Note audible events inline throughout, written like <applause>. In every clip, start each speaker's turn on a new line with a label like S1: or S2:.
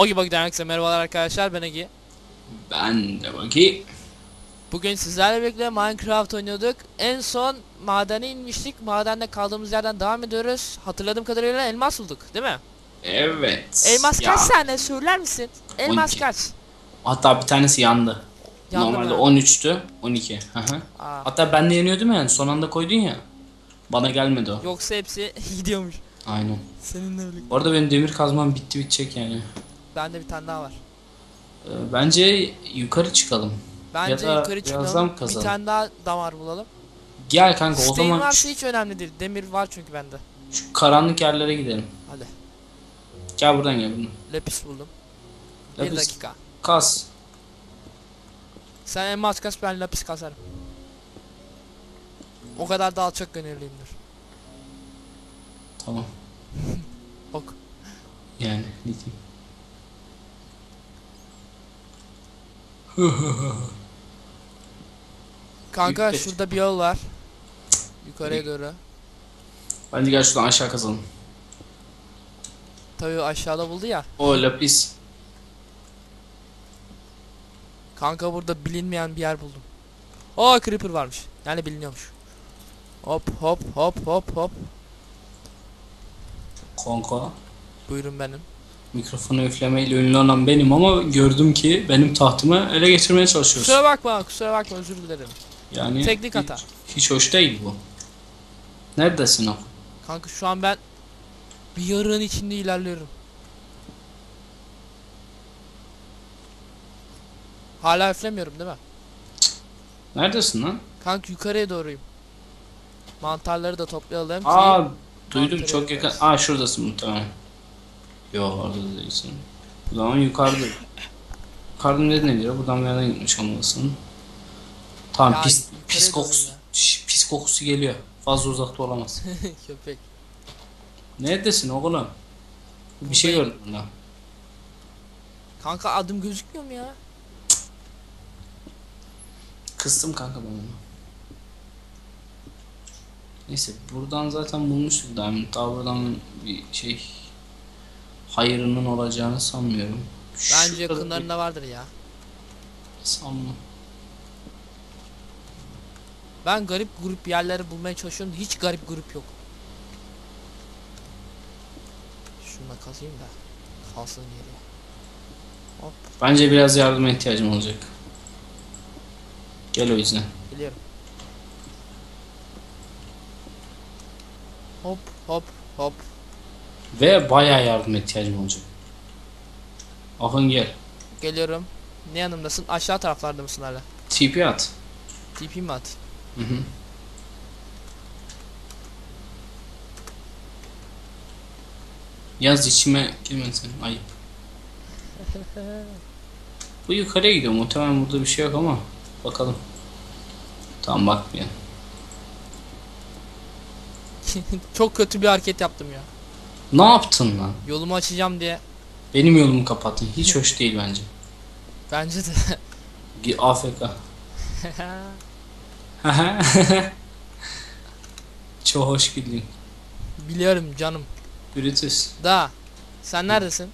S1: Ogi Bug'dan herkese merhabalar arkadaşlar ben Egi.
S2: Ben de bakayım.
S1: Bugün sizlerle birlikte Minecraft oynuyorduk. En son madene inmiştik. Madende kaldığımız yerden devam ediyoruz. Hatırladığım kadarıyla elmas bulduk değil mi?
S2: Evet.
S1: Elmas
S2: Ya,
S1: kaç tane söyler misin? Elmas
S2: 12.
S1: kaç?
S2: Hatta bir tanesi yandı.
S1: Yandı
S2: Normalde
S1: mı?
S2: 13'tü. 12. Hı hı.
S1: Aa,
S2: Hatta ben de yeniyordum yani. Son anda koydun ya. Bana gelmedi o.
S1: yoksa hepsi <laughs> gidiyormuş.
S2: Aynen.
S1: Seninle birlikte.
S2: Bu arada benim demir kazmam bitti bitecek yani.
S1: Bende bir tane daha var.
S2: Ee, bence yukarı çıkalım.
S1: Bence
S2: da
S1: yukarı çıkalım. Bir tane daha damar bulalım.
S2: Gel kanka o
S1: Stein
S2: zaman
S1: varsa hiç önemli değil. Demir var çünkü bende.
S2: şu karanlık yerlere gidelim.
S1: Hadi.
S2: Gel buradan gel buradan.
S1: Lapis buldum. Bir
S2: Lapis
S1: dakika.
S2: Kas.
S1: Sen elmas kas ben lapis kasarım. O kadar da alçak gönüllüyümdür.
S2: Tamam. <laughs>
S1: Ok.
S2: Yani ne diyeyim. <laughs>
S1: Kanka
S2: Yükleş.
S1: şurada bir yol var. Yukarıya doğru.
S2: Bence gel şuradan aşağı kazalım.
S1: Tabii aşağıda buldu ya.
S2: O lapis.
S1: Kanka burada bilinmeyen bir yer buldum. Aa creeper varmış. Yani biliniyormuş. Hop hop hop hop hop.
S2: Konko.
S1: Buyurun benim.
S2: Mikrofonu üflemeyle ünlü olan benim ama gördüm ki benim tahtımı ele geçirmeye çalışıyorsun.
S1: Kusura bakma kusura bakma özür dilerim.
S2: Yani
S1: Teknik
S2: hiç-
S1: hata.
S2: Hiç, hoş değil bu. Neredesin o?
S1: Kanka şu an ben bir yarığın içinde ilerliyorum. Hala üflemiyorum değil mi?
S2: Neredesin lan?
S1: Kanka yukarıya doğruyum. Mantarları da toplayalım.
S2: Aa duydum
S1: mantarı
S2: çok yakın. Aa şuradasın muhtemelen. Yo orada da değilsin. O zaman yukarıda. Yukarıda ne diyor? Buradan bir yerden gitmiş olmalısın. Tamam
S1: Ya,
S2: pis,
S1: yukarıya
S2: pis
S1: doğru
S2: kokusu.
S1: ya.
S2: Şş, pis kokusu geliyor. Fazla uzakta olamaz. <laughs>
S1: Köpek.
S2: Neredesin oğlum? Bir şey
S1: Buradayım.
S2: gördüm burada.
S1: Kanka adım gözükmüyor mu ya?
S2: Kıstım kanka ben onu. Neyse buradan zaten bulmuştuk Diamond. Daha buradan bir şey hayırının olacağını sanmıyorum.
S1: Bence
S2: Şurada
S1: yakınlarında vardır ya.
S2: Sanmam.
S1: Ben garip grup yerleri bulmaya çalışıyorum. Hiç garip grup yok. Şunu da kazayım da. Kalsın geriye. Hop
S2: Bence biraz yardıma ihtiyacım olacak. Gel o yüzden.
S1: biliyorum. Hop hop hop.
S2: Ve bayağı yardıma ihtiyacım olacak. Akın gel.
S1: Geliyorum. Ne yanımdasın? Aşağı taraflarda mısın hala?
S2: TP at.
S1: TP mi at?
S2: Hı hı. Yaz içime girme sen ayıp. <laughs> Bu yukarıya gidiyor muhtemelen burada bir şey yok ama bakalım. Tamam bakmayalım. <laughs>
S1: Çok kötü bir hareket yaptım ya.
S2: Ne yaptın lan?
S1: Yolumu açacağım diye.
S2: Benim yolumu kapattın. Hiç hoş değil bence. <laughs>
S1: Bence de.
S2: Gi- AFK. <laughs> <laughs> Çok hoş güldün.
S1: Biliyorum canım.
S2: Brutus.
S1: Da. Sen neredesin?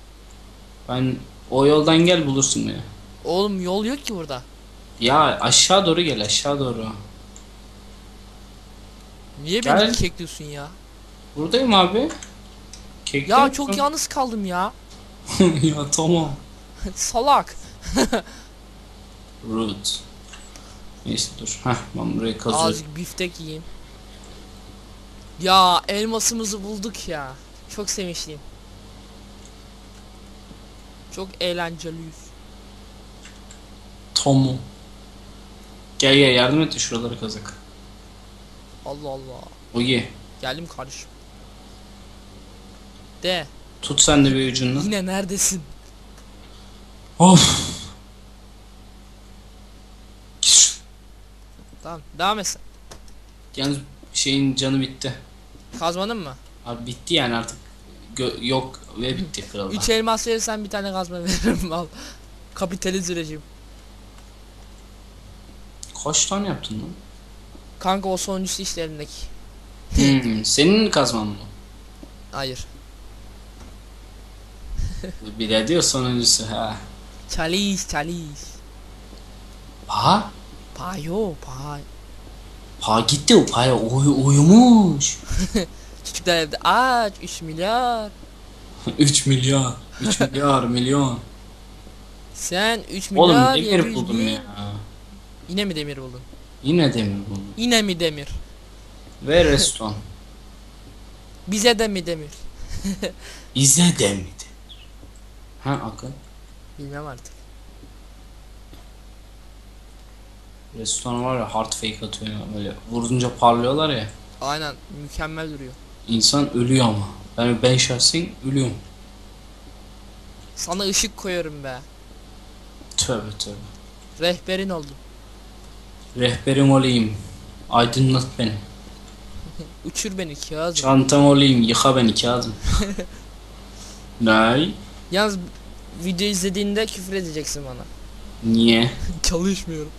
S2: Ben o yoldan gel bulursun beni.
S1: Oğlum yol yok ki burada.
S2: Ya aşağı doğru gel aşağı doğru.
S1: Niye
S2: Gel.
S1: beni kekliyorsun ya?
S2: Buradayım abi. Kekte
S1: Ya çok yalnız kaldım ya. <laughs>
S2: ya tamam. <laughs>
S1: Salak.
S2: Root. Neyse dur. Heh ben burayı kazıyorum.
S1: Azıcık biftek yiyeyim. Ya elmasımızı bulduk ya. Çok sevinçliyim. Çok eğlenceliyiz.
S2: Tomu. Gel gel yardım et de şuraları kazak.
S1: Allah Allah.
S2: Ogi.
S1: Geldim kardeşim. De.
S2: Tut sen de bir ucundan.
S1: Yine neredesin?
S2: Of.
S1: Tamam devam et sen.
S2: Yalnız şeyin canı bitti.
S1: Kazmadın mı?
S2: Abi bitti yani artık. Gö- yok ve bitti krallar.
S1: 3 elmas verirsen bir tane kazma <laughs> veririm al. Kapitalist rejim.
S2: Kaç tane yaptın lan?
S1: Kanka o sonuncusu işte elimdeki.
S2: Hmm, senin kazman mı?
S1: Hayır.
S2: Bir diyor sonuncusu ha.
S1: Çalış çalış.
S2: Pa?
S1: Pa yo pa.
S2: Pa gitti o paya uy uyumuş. <laughs>
S1: Çocuklar evde aç 3 milyar. <laughs>
S2: 3 milyar. 3 milyar <laughs> milyon.
S1: Sen 3
S2: Oğlum
S1: milyar
S2: demir
S1: 700
S2: buldum ya.
S1: Yine mi demir buldun?
S2: Yine demir buldum.
S1: Yine mi demir?
S2: Ve restoran.
S1: Bize de mi demir?
S2: Bize de mi demir? Ha akın.
S1: Bilmem artık.
S2: Restoran var ya hard fake atıyor ya böyle vurunca parlıyorlar ya.
S1: Aynen mükemmel duruyor.
S2: İnsan ölüyor ama. Yani ben şahsen ölüyorum.
S1: Sana ışık koyuyorum be.
S2: Tövbe tövbe.
S1: Rehberin oldum.
S2: Rehberim olayım. Aydınlat beni. <laughs>
S1: Uçur beni Kazım.
S2: Çantam olayım. Yıka beni Kazım. <laughs> ne?
S1: Yalnız video izlediğinde küfür edeceksin bana.
S2: Niye? <laughs>
S1: Çalışmıyorum.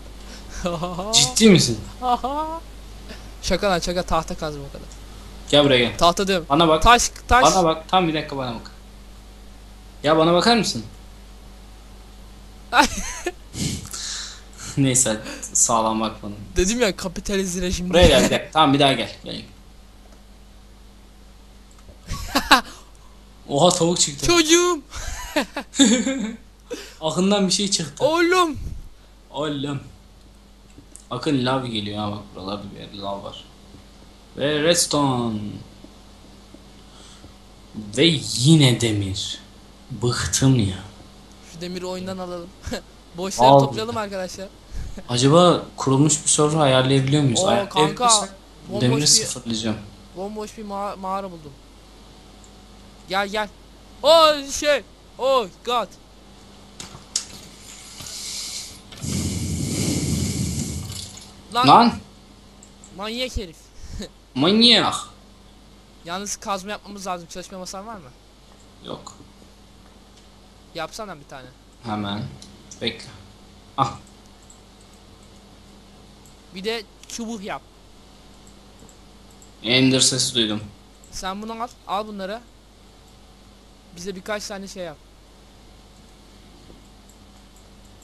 S1: <laughs>
S2: Ciddi misin? <laughs>
S1: şaka lan şaka tahta kazma o kadar.
S2: Gel buraya gel.
S1: Tahta diyorum.
S2: Bana bak.
S1: Taş taş.
S2: Bana bak. Tam bir dakika bana bak. Ya bana bakar mısın? Neyse sağlam bakmadım.
S1: Dedim ya kapitalizm rejimde.
S2: Buraya gel bir dakika. Tamam bir daha gel. gel. Oha tavuk çıktı.
S1: Çocuğum. <laughs>
S2: Akından bir şey çıktı.
S1: Oğlum.
S2: Oğlum. Akın lav geliyor ha bak buralarda bir yerde lav var. Ve redstone. Ve yine demir. Bıktım ya.
S1: Şu demiri oyundan alalım. <laughs> Boşları
S2: Al.
S1: toplayalım arkadaşlar. <laughs>
S2: Acaba kurulmuş bir server ayarlayabiliyor muyuz?
S1: Oo, kanka,
S2: Demiri
S1: bir-
S2: sıfırlayacağım.
S1: Bomboş bir ma- mağara buldum. Gel gel. Oh şey. Oh god. Lan,
S2: Lan
S1: manyak herif. <laughs>
S2: manyak.
S1: Yalnız kazma yapmamız lazım. Çalışma masan var mı?
S2: Yok.
S1: Yapsana bir tane.
S2: Hemen. Bekle. Ah
S1: Bir de çubuk yap.
S2: Ender sesi duydum.
S1: Sen bunu al. Al bunları. Bize birkaç tane şey yap.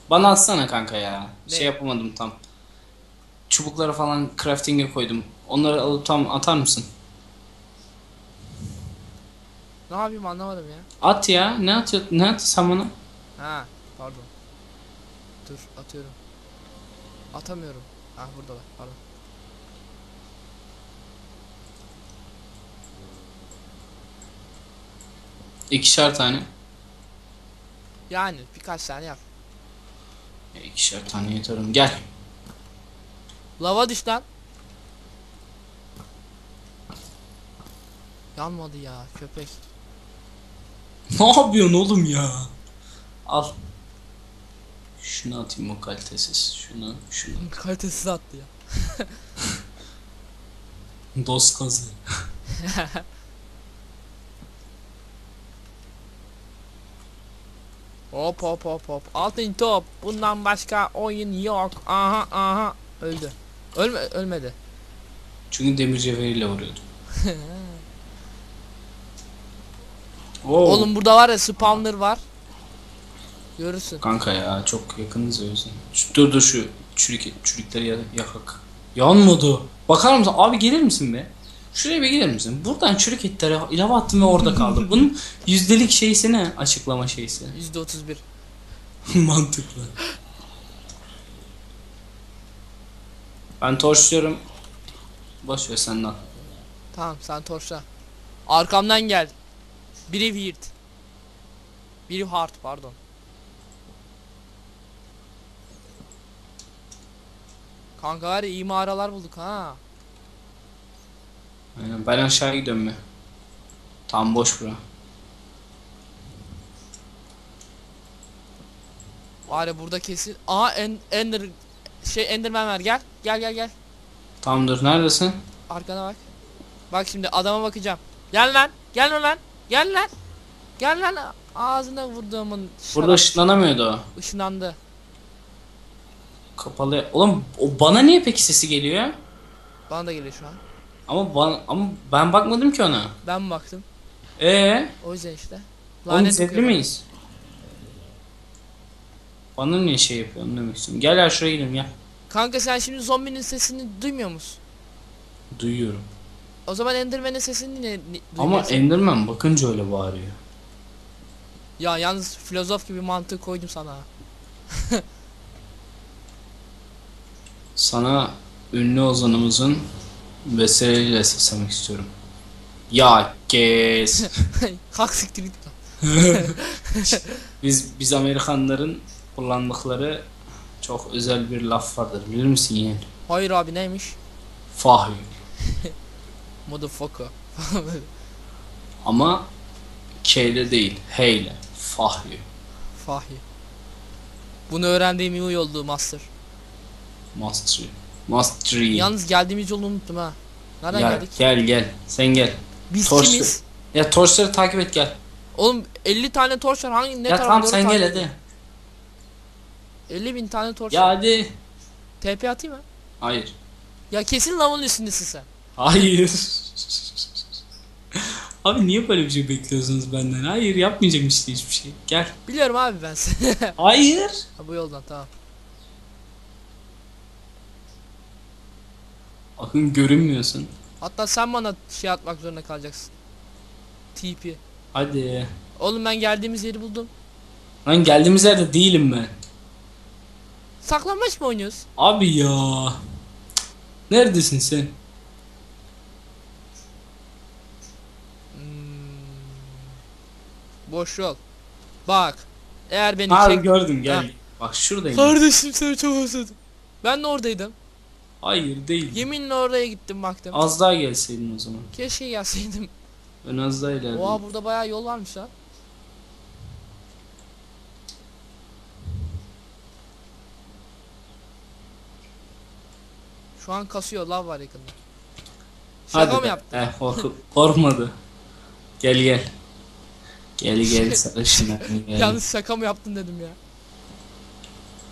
S2: Bana atsana kanka ya.
S1: Ne?
S2: Şey yapamadım tam. Çubukları falan crafting'e koydum. Onları alıp tam atar mısın?
S1: Ne yapayım anlamadım ya.
S2: At ya. Ne atıyor? Ne at sen bana?
S1: Ha pardon. Dur atıyorum. Atamıyorum. Ah buradalar pardon.
S2: İkişer tane.
S1: Yani birkaç tane yap.
S2: Ya ikişer tane yeterim. Gel.
S1: Lava düş lan. Yanmadı ya köpek. <laughs>
S2: Ne yapıyorsun oğlum ya? Al. Şunu atayım o kalitesiz. Şunu, şunu. <laughs>
S1: Kalitesiz attı ya.
S2: Dost kazı. <laughs>
S1: Hop hop hop hop. Altın top. Bundan başka oyun yok. Aha aha. Öldü. Ölme ölmedi.
S2: Çünkü demir cevheriyle vuruyordum. <laughs> Oo.
S1: Oğlum burada var ya spawner var. Görürsün.
S2: Kanka ya çok yakınız o yüzden. Şu, dur dur şu çürük, çürükleri ya- yakak. Yanmadı. Bakar mısın? Abi gelir misin be? Şuraya bir gelir misin? Buradan çürük etleri ilave attım ve orada kaldı. Bunun <laughs> yüzdelik şeysi ne? Açıklama şeysi.
S1: %31. <laughs>
S2: Mantıklı. Ben torçluyorum. Boş ver sen.
S1: Tamam sen torşla. Arkamdan gel. Biri weird. Biri hard pardon. Kanka var ya iyi mağaralar bulduk ha.
S2: Aynen, Ben aşağı gidiyorum mi? Tam boş bura.
S1: Var ya burada kesin. Aha en, Ender şey Enderman var gel. Gel gel gel.
S2: Tam dur neredesin?
S1: Arkana bak. Bak şimdi adama bakacağım. Gel lan. Gel lan. Gel lan. Gel lan. Ağzına vurduğumun
S2: Burada ışınlanamıyordu o.
S1: ışınlandı.
S2: Kapalı. Oğlum o bana niye peki sesi geliyor?
S1: Bana da geliyor şu an.
S2: Ama bana, ama ben bakmadım ki ona.
S1: Ben baktım.
S2: Ee,
S1: O yüzden işte.
S2: Oğlum
S1: Lanet okuyorum.
S2: miyiz? Bana niye şey yapıyorsun demek istiyorum. Gel ya şuraya gidelim ya.
S1: Kanka sen şimdi zombinin sesini duymuyor musun?
S2: Duyuyorum.
S1: O zaman Enderman'in sesini ne, ne
S2: Ama
S1: duymuyorsun?
S2: Enderman bakınca öyle bağırıyor.
S1: Ya yalnız filozof gibi mantığı koydum sana. <laughs>
S2: Sana ünlü ozanımızın vesilesiyle seslemek istiyorum. Ya kes. <laughs>
S1: Kalk siktir git. <laughs>
S2: biz biz Amerikanların kullandıkları çok özel bir laf vardır. Bilir misin yeğen?
S1: Hayır abi neymiş?
S2: You. <laughs>
S1: Motherfucker.
S2: Ama K ile değil. H ile. Fuck you.
S1: Fahi. Bunu öğrendiğim iyi oldu master.
S2: Mastery. Mastery.
S1: Yalnız geldiğimiz yolu unuttum ha. Nereden
S2: gel,
S1: geldik?
S2: Gel gel. Sen gel.
S1: Biz
S2: Torç-
S1: kimiz?
S2: Ya torçları takip et gel.
S1: Oğlum 50 tane torç var hangi ne
S2: ya tamam sen gel hadi.
S1: 50 bin tane torç
S2: Ya
S1: var.
S2: hadi.
S1: TP atayım mı?
S2: Hayır.
S1: Ya kesin lavın üstündesin sen.
S2: Hayır. Abi niye böyle bir şey bekliyorsunuz benden? Hayır yapmayacağım işte hiçbir şey. Gel.
S1: Biliyorum abi ben seni.
S2: Hayır.
S1: ha, bu yoldan tamam.
S2: Akın görünmüyorsun.
S1: Hatta sen bana şey atmak zorunda kalacaksın. TP.
S2: Hadi.
S1: Oğlum ben geldiğimiz yeri buldum.
S2: Lan geldiğimiz yerde değilim ben.
S1: Saklanmaç mı oynuyoruz?
S2: Abi ya. Neredesin sen?
S1: Boş yol. Bak. Eğer beni
S2: Abi
S1: çek...
S2: gördüm gel.
S1: Ha.
S2: Bak şuradayım.
S1: Kardeşim seni çok özledim. Ben de oradaydım.
S2: Hayır değil.
S1: Yeminle oraya gittim baktım.
S2: Az daha gelseydin o zaman.
S1: Keşke gelseydim.
S2: Ben az daha ilerledim.
S1: Oha burada bayağı yol varmış lan. Şu an kasıyor lav var yakında. Şaka
S2: Hadi
S1: mı
S2: be.
S1: yaptın?
S2: Eh, korku- korkmadı. Gel gel. Gel <laughs> gel sarışın. Gel.
S1: Yalnız şaka mı yaptın dedim ya.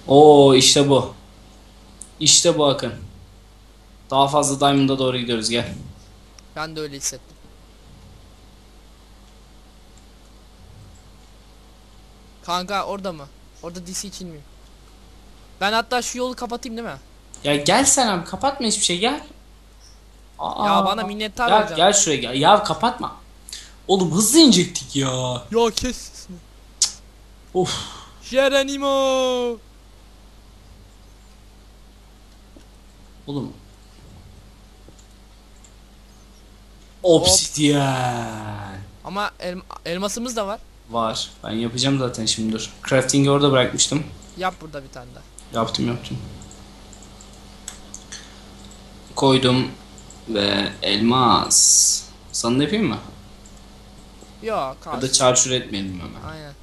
S2: Oo işte bu. İşte bu Akın. Daha fazla Diamond'a doğru gidiyoruz gel.
S1: Ben de öyle hissettim. Kanka orada mı? Orada DC için miyim? Ben hatta şu yolu kapatayım değil mi?
S2: Ya gel sen abi kapatma hiçbir şey gel. Aa,
S1: Ya bana minnettar
S2: Gel,
S1: olacaksın.
S2: gel şuraya gel. Ya kapatma. Oğlum hızlı inecektik ya.
S1: Ya kes sesini.
S2: Of.
S1: Geronimo.
S2: Oğlum. Obsidiyen.
S1: Ama elm- elmasımız da var.
S2: Var. Ben yapacağım zaten şimdi dur. Crafting'i orada bırakmıştım.
S1: Yap burada bir tane daha.
S2: Yaptım yaptım. Koydum ve elmas. Sana da yapayım mı?
S1: Yok
S2: Ya da çarşur etmeyelim hemen.
S1: Aynen.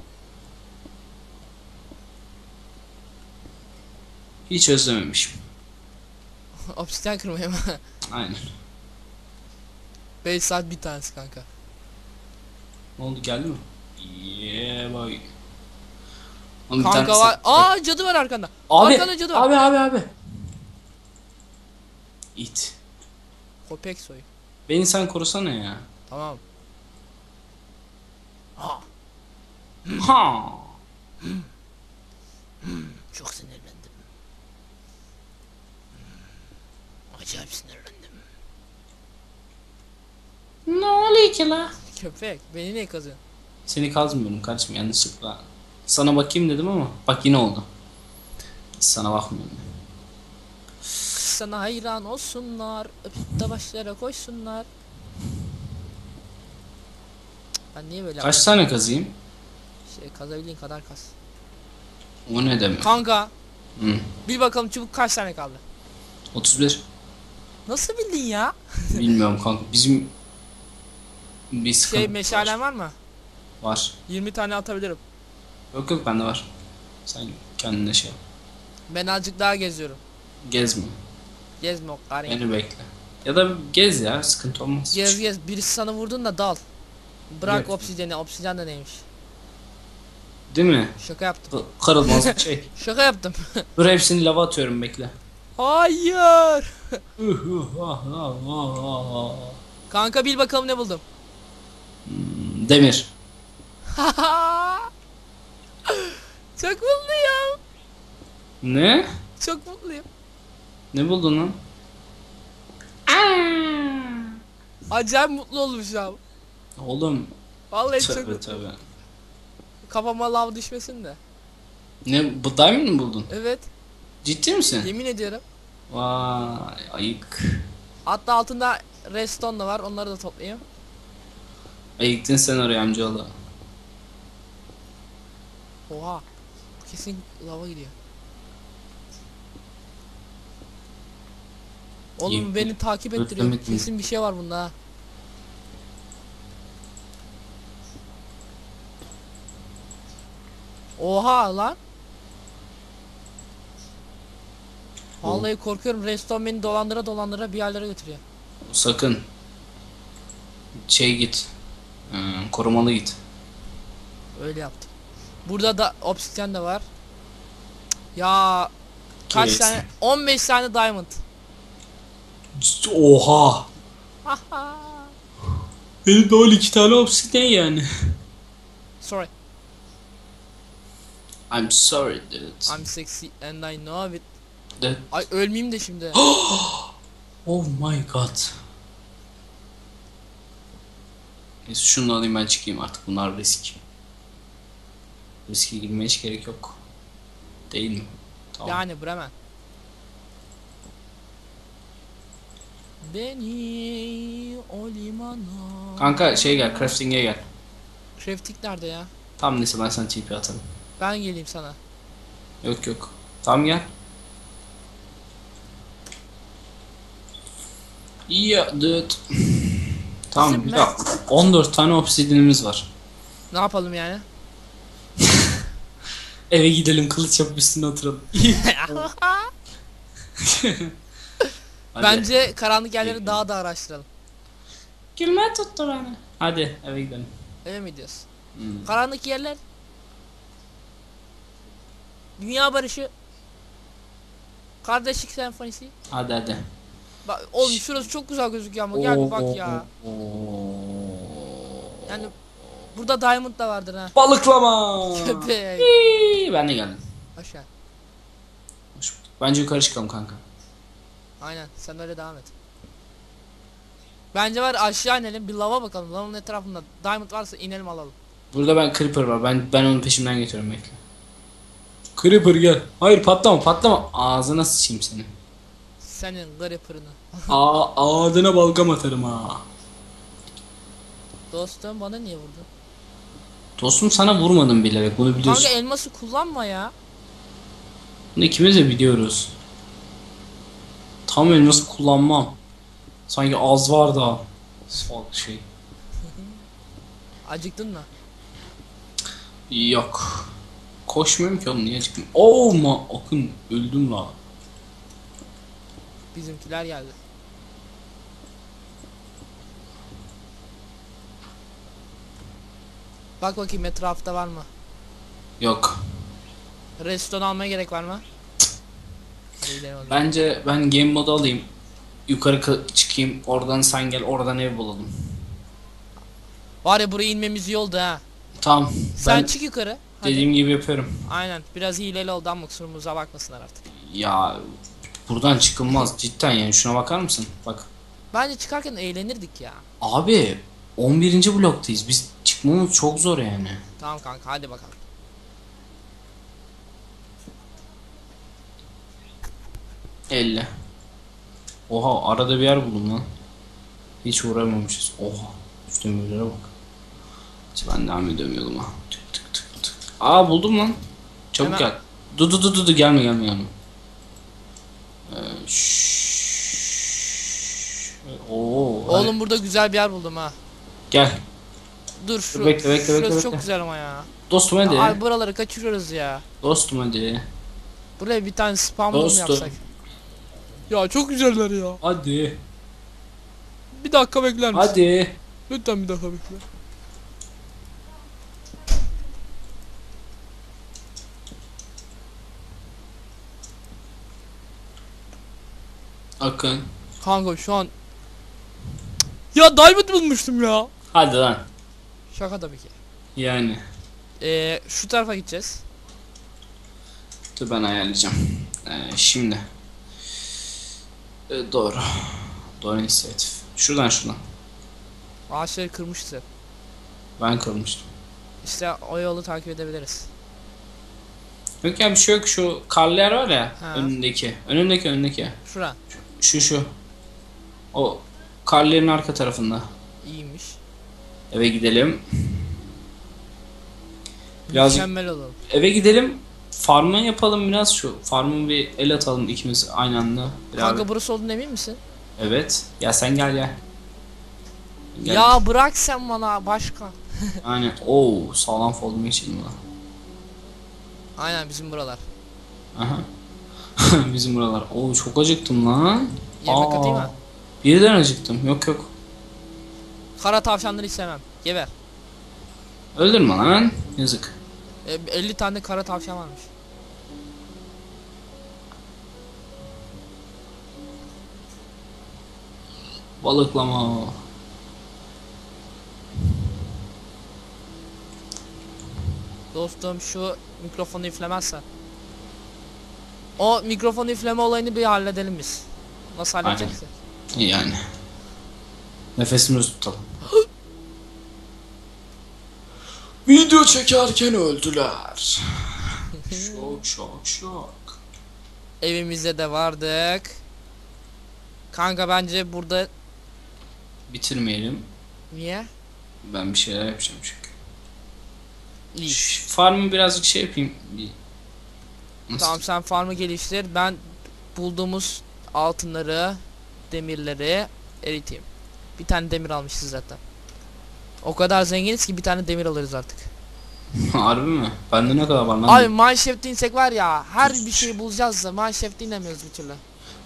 S2: Hiç özlememişim. <laughs>
S1: Obsidian kırmaya mı?
S2: Aynen.
S1: 5 saat bir tanesi kanka.
S2: Ne oldu geldi mi? Yeah boy. Oğlum bir
S1: Kanka
S2: tanesi-
S1: var. Aa cadı var arkanda.
S2: Abi,
S1: Arkanda cadı var.
S2: abi abi abi. İt.
S1: Köpek soyu.
S2: Beni sen korusana ya.
S1: Tamam. Ha,
S2: Ha.
S1: çok sinirlendim. Acayip sinirlendim.
S2: Ne oluyor ki la?
S1: Köpek beni ne kazıyorsun?
S2: Seni kazmıyorum kardeşim yanlışlıkla. Sana bakayım dedim ama bak yine oldu. Sana bakmıyorum.
S1: Sana hayran olsunlar. Öpüp de başlara koysunlar. Ben niye böyle
S2: Kaç tane kazayım?
S1: şey kazabildiğin kadar kaz.
S2: O ne demek?
S1: Kanka
S2: Hı.
S1: bir bakalım çubuk kaç tane kaldı?
S2: 31.
S1: Nasıl bildin ya?
S2: Bilmiyorum kanka. Bizim bir sıkıntı
S1: Şey meşalen var mı?
S2: var.
S1: 20 tane atabilirim.
S2: Yok yok bende var. Sen kendine şey yap.
S1: Ben azıcık daha geziyorum.
S2: Gezme.
S1: Gezme o karıyı.
S2: Beni bekle. Ya da gez ya sıkıntı olmaz.
S1: Gez gez. Birisi sana vurdun da dal. Bırak
S2: Evet.
S1: obsidiyeni. Obsidyen de neymiş?
S2: Değil mi?
S1: Şaka yaptım.
S2: Kı- Kırılmaz bir şey. <laughs>
S1: Şaka yaptım. <laughs>
S2: Dur hepsini lava atıyorum bekle.
S1: Hayır.
S2: Ah, ah, ah.
S1: Kanka bil bakalım ne buldum.
S2: Demir. <laughs>
S1: Çok mutluyum.
S2: Ne?
S1: Çok mutluyum.
S2: Ne buldun lan?
S1: Acayip mutlu oldum şu an.
S2: Oğlum
S1: Vallahi çok
S2: tövbe
S1: mutluyum.
S2: tövbe.
S1: Kafama lav düşmesin de.
S2: Ne bu diamond mı buldun?
S1: Evet.
S2: Ciddi misin?
S1: Yemin ediyorum.
S2: Vay ayık.
S1: Hatta altında redstone da var. Onları da toplayayım.
S2: Ayıktın sen oraya amcaoğlu.
S1: Oha. Kesin lava gidiyor. Oğlum
S2: İyi.
S1: beni takip ettiriyor. Kesin bir şey var bunda ha. Oha lan. Vallahi korkuyorum. Redstone beni dolandıra dolandıra bir yerlere götürüyor.
S2: Sakın. Şey git. Hmm, korumalı git.
S1: Öyle yaptım. Burada da obsidian de var. Ya kaç
S2: Evet.
S1: tane? 15 tane diamond.
S2: Oha. Benim de 12 tane obsidian yani.
S1: Sorry.
S2: I'm sorry dude.
S1: I'm sexy and I know it.
S2: That-
S1: Ay ölmeyeyim de şimdi. <gasps>
S2: Oh my god. Neyse şunu alayım ben çıkayım artık bunlar risk. Riske girmeye hiç gerek yok. Değil mi? Tamam.
S1: yani Bremen. Beni o limana.
S2: Kanka şey gel crafting'e gel.
S1: Crafting nerede ya?
S2: Tamam neyse ben sana TP atarım.
S1: Ben geleyim sana.
S2: Yok yok. Tamam gel. İyi ya dude. Tamam dakika. 14 tane obsidianimiz var.
S1: Ne yapalım yani? <laughs>
S2: Eve gidelim kılıç yapıp üstüne oturalım. <laughs> Hadi.
S1: Bence karanlık yerleri daha da araştıralım.
S2: Gülme tuttu beni. Hadi eve gidelim.
S1: Eve mi gidiyoruz?
S2: Hmm.
S1: Karanlık yerler. Dünya barışı. Kardeşlik senfonisi.
S2: Hadi hadi.
S1: Bak oğlum şurası çok güzel gözüküyor ama gel bir bak ya. Yani burada diamond da vardır ha.
S2: Balıklama. <laughs>
S1: Köpek.
S2: Hii, ben de geldim.
S1: Aşağı.
S2: Hoş bulduk. Bence yukarı çıkalım kanka.
S1: Aynen sen öyle devam et. Bence var aşağı inelim bir lava bakalım. Lavanın etrafında diamond varsa inelim alalım.
S2: Burada ben Creeper var. Ben ben onun peşimden getiriyorum bekle. Creeper gel. Hayır patlama patlama. Ağzına sıçayım seni.
S1: Senin gripper'ını.
S2: Aa, ağzına balgam atarım ha.
S1: Dostum bana niye vurdun?
S2: Dostum sana vurmadım bilerek bunu biliyorsun.
S1: Kanka elması kullanma ya.
S2: Bunu ikimiz de biliyoruz. Tam elması kullanmam. Sanki az var da. Salak şey. <laughs>
S1: Acıktın mı?
S2: Yok. Koşmuyorum ki oğlum niye çıktım? Oh ma akın öldüm la.
S1: Bizimkiler geldi. Bak bakayım etrafta var mı?
S2: Yok.
S1: Redstone almaya gerek var mı?
S2: Bence ben game modu alayım. Yukarı ka- çıkayım. Oradan sen gel. Oradan ev bulalım.
S1: Var ya buraya inmemiz iyi oldu ha.
S2: Tamam.
S1: Sen
S2: ben
S1: çık yukarı. Hadi.
S2: dediğim gibi yapıyorum.
S1: Aynen. Biraz hileli oldu ama kusurumuza bakmasınlar artık.
S2: Ya buradan çıkılmaz. Cidden yani şuna bakar mısın? Bak.
S1: Bence çıkarken eğlenirdik ya.
S2: Abi 11. bloktayız. Biz çıkmamız çok zor yani.
S1: Tamam kanka hadi bakalım.
S2: Elle. Oha arada bir yer buldum lan. Hiç uğramamışız. Oha. Demirlere bak. Hiç ben devam ediyorum yoluma. Tık tık tık tık. Aa buldum lan. Çabuk
S1: Hemen-
S2: gel. Du du du du gelme gelme gelme. Oo, hadi.
S1: Oğlum burada güzel bir yer buldum ha.
S2: Gel.
S1: Dur şu.
S2: Bekle, bekle,
S1: şurası
S2: bekle,
S1: çok
S2: bekle.
S1: güzel ama ya.
S2: Dostum hadi.
S1: Ay buraları kaçırıyoruz ya.
S2: Dostum hadi.
S1: Buraya bir tane spam
S2: Dostum.
S1: yapsak. Ya çok güzeller ya.
S2: Hadi.
S1: Bir dakika bekler misin?
S2: Hadi.
S1: Lütfen bir dakika bekle.
S2: Akın.
S1: Kanka şu an ya diamond bulmuştum ya.
S2: Hadi lan.
S1: Şaka tabii ki.
S2: Yani.
S1: Ee, şu tarafa gideceğiz.
S2: Dur ben ayarlayacağım. Ee, şimdi. Ee, doğru. Doğru inisiyatif. Şuradan şuradan.
S1: Ağaçları kırmıştı.
S2: Ben kırmıştım.
S1: İşte o yolu takip edebiliriz.
S2: Yok ya bir şey yok. Şu karlı yer var ya.
S1: Ha.
S2: Önündeki. Önündeki önündeki.
S1: Şura.
S2: Şu şu. O karlı yerin arka tarafında.
S1: İyiymiş.
S2: Eve gidelim. Birazcık
S1: Mükemmel olalım.
S2: eve gidelim. Farmı yapalım biraz şu. Farmı bir el atalım ikimiz aynı anda. Bir
S1: Kanka burası olduğunu emin misin?
S2: Evet. Ya sen gel gel. Gel.
S1: Ya bırak sen bana başka. <laughs>
S2: Aynen. Oo sağlam foldum geçelim lan.
S1: Aynen bizim buralar.
S2: Aha. <laughs> Bizim buralar. Oo çok acıktım lan.
S1: Yemek
S2: Aa,
S1: atayım mı?
S2: Birden acıktım. Yok yok.
S1: Kara tavşanları hiç sevmem. Geber.
S2: Öldürme lan. Yazık.
S1: E, 50 tane kara tavşan varmış.
S2: Balıklama.
S1: Dostum şu mikrofonu üflemezsen. O mikrofonu üfleme olayını bir halledelim biz. Nasıl
S2: Aynen.
S1: halledeceksin?
S2: Yani. Nefesimizi tutalım. <gasps> Video çekerken öldüler. <laughs> şok şok şok.
S1: Evimizde de vardık. Kanka bence burada
S2: Bitirmeyelim.
S1: niye?
S2: Ben bir şeyler yapacağım çünkü.
S1: İyi.
S2: Şu farmı birazcık şey yapayım.
S1: Tamam sen farmı geliştir. Ben bulduğumuz altınları, demirleri eriteyim. Bir tane demir almışız zaten. O kadar zenginiz ki bir tane demir alırız artık. <laughs>
S2: Harbi mi? Bende ne kadar var lan?
S1: Abi mineshaft'e insek var ya her bir şeyi bulacağız da mineshaft'e inemiyoruz bir türlü.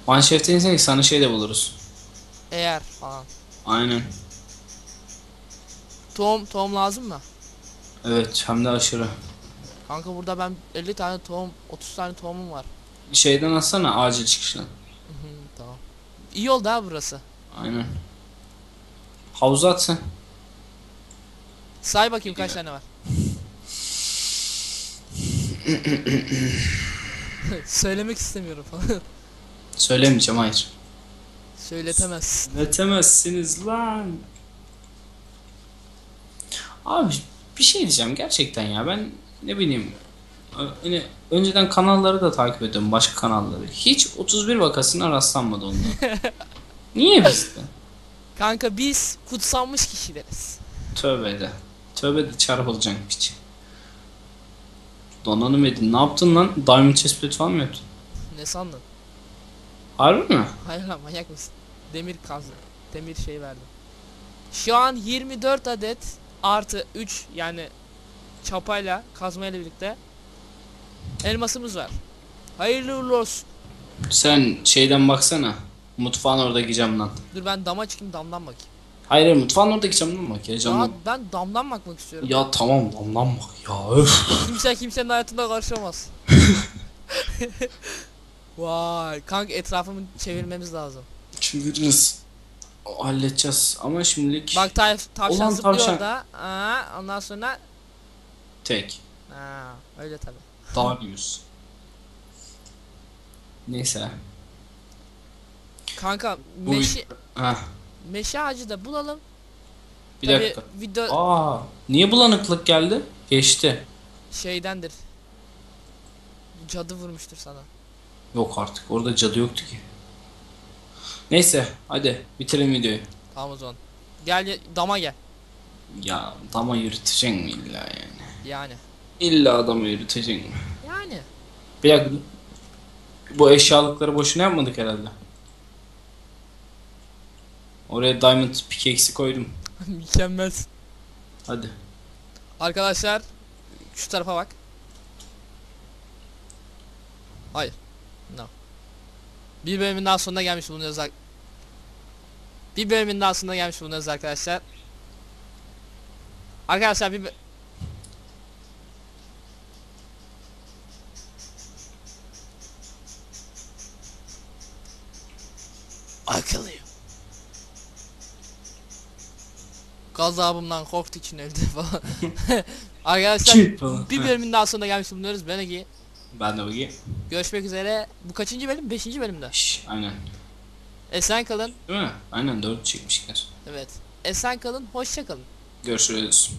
S2: Manşefte insek sana şey de buluruz.
S1: Eğer falan.
S2: Aynen.
S1: Tohum, tohum lazım mı?
S2: Evet hem de aşırı.
S1: Kanka burada ben 50 tane tohum, 30 tane tohumum var.
S2: Şeyden atsana acil çıkıştan.
S1: Tamam. İyi oldu ha burası.
S2: Aynen. Havuza at sen.
S1: Say bakayım kaç tane var. <laughs> Söylemek istemiyorum falan.
S2: Söylemeyeceğim hayır.
S1: Söyletemez.
S2: Söyletemezsiniz lan. Abi bir şey diyeceğim gerçekten ya ben ne bileyim hani önceden kanalları da takip ediyorum başka kanalları. Hiç 31 vakasına rastlanmadı onda. <laughs> Niye bizde?
S1: Kanka biz kutsanmış kişileriz.
S2: Tövbe de. Tövbe de çarpılacak piç. Donanım edin. Ne yaptın lan? Diamond chestplate falan mı yaptın?
S1: Ne sandın?
S2: Harbi mi?
S1: Hayır lan manyak mısın? Demir kazdı. Demir şey verdim. Şu an 24 adet artı 3 yani çapayla kazmayla birlikte elmasımız var. Hayırlı uğurlu olsun.
S2: Sen şeyden baksana. Mutfağın oradaki camdan.
S1: Dur ben dama çıkayım damdan bakayım.
S2: Hayır hayır mutfağın oradaki camdan bak ya
S1: Ya
S2: camdan.
S1: ben damdan bakmak istiyorum.
S2: Ya tamam damdan bak ya öf.
S1: Kimse kimsenin hayatında karışamaz. <laughs> Vay kanka etrafımı çevirmemiz lazım.
S2: Çeviririz. Halledeceğiz ama şimdilik
S1: Bak tav tavşan
S2: Ulan
S1: zıplıyor
S2: tavşan.
S1: orada. Aa, ondan sonra
S2: tek.
S1: ha, öyle tabi.
S2: Darius. Neyse.
S1: Kanka
S2: Bu
S1: meşe,
S2: Heh,
S1: meşe ağacı da bulalım.
S2: bir
S1: Tabii
S2: dakika.
S1: video
S2: Aa, niye bulanıklık geldi? Geçti.
S1: şeydendir. Cadı vurmuştur sana.
S2: Yok artık orada cadı yoktu ki. Neyse hadi bitirelim videoyu.
S1: Tamam o zaman. Gel dama gel.
S2: Ya dama yürüteceksin mi illa yani?
S1: Yani.
S2: İlla adamı yürüteceksin mi?
S1: Yani.
S2: Bir dakika. Bu eşyalıkları boşuna yapmadık herhalde. Oraya diamond pickaxe'i koydum. <laughs>
S1: Mükemmel.
S2: Hadi.
S1: Arkadaşlar şu tarafa bak. Hayır. No. Bir bölümün daha sonuna gelmiş bulunuyoruz. Bir bölümün daha sonuna gelmiş bulunuyoruz arkadaşlar. Arkadaşlar bir Akıllıyım. Gazabımdan korktuğu için öldü falan. <laughs> Arkadaşlar
S2: falan.
S1: bir bölümün daha sonuna gelmiş bulunuyoruz. Ben Ege.
S2: Ben de bakayım.
S1: Görüşmek üzere. Bu kaçıncı bölüm? Beşinci bölümde.
S2: Şş, aynen.
S1: Esen kalın.
S2: Değil mi? Aynen dört çekmişler.
S1: Evet. Esen kalın. Hoşça kalın.
S2: Görüşürüz.